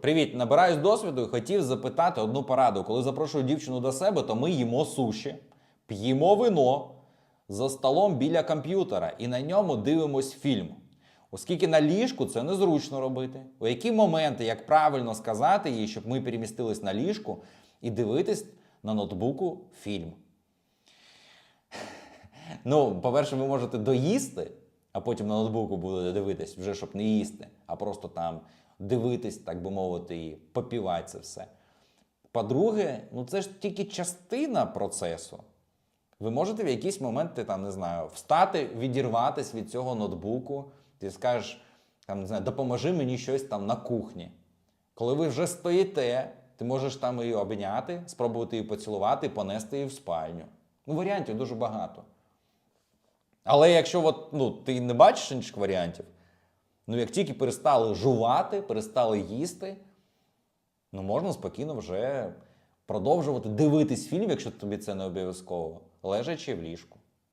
Привіт, набираюсь досвіду і хотів запитати одну пораду. Коли запрошую дівчину до себе, то ми їмо суші, п'ємо вино за столом біля комп'ютера і на ньому дивимось фільм. Оскільки на ліжку це незручно робити. У які моменти, як правильно сказати їй, щоб ми перемістились на ліжку і дивитись на ноутбуку фільм. Ну, по-перше, ви можете доїсти, а потім на ноутбуку будете дивитись, вже щоб не їсти, а просто там дивитись, так би мовити, і попівати це все. По-друге, ну це ж тільки частина процесу. Ви можете в якісь моменти, там, не знаю, встати, відірватися від цього ноутбуку, ти скажеш, там, не знаю, допоможи мені щось там на кухні. Коли ви вже стоїте, ти можеш там її обняти, спробувати її поцілувати, понести її в спальню. Ну, варіантів дуже багато. Але якщо от, ну, ти не бачиш інших варіантів, ну як тільки перестали жувати, перестали їсти, ну можна спокійно вже продовжувати дивитись фільм, якщо тобі це не обов'язково, лежачи в ліжку.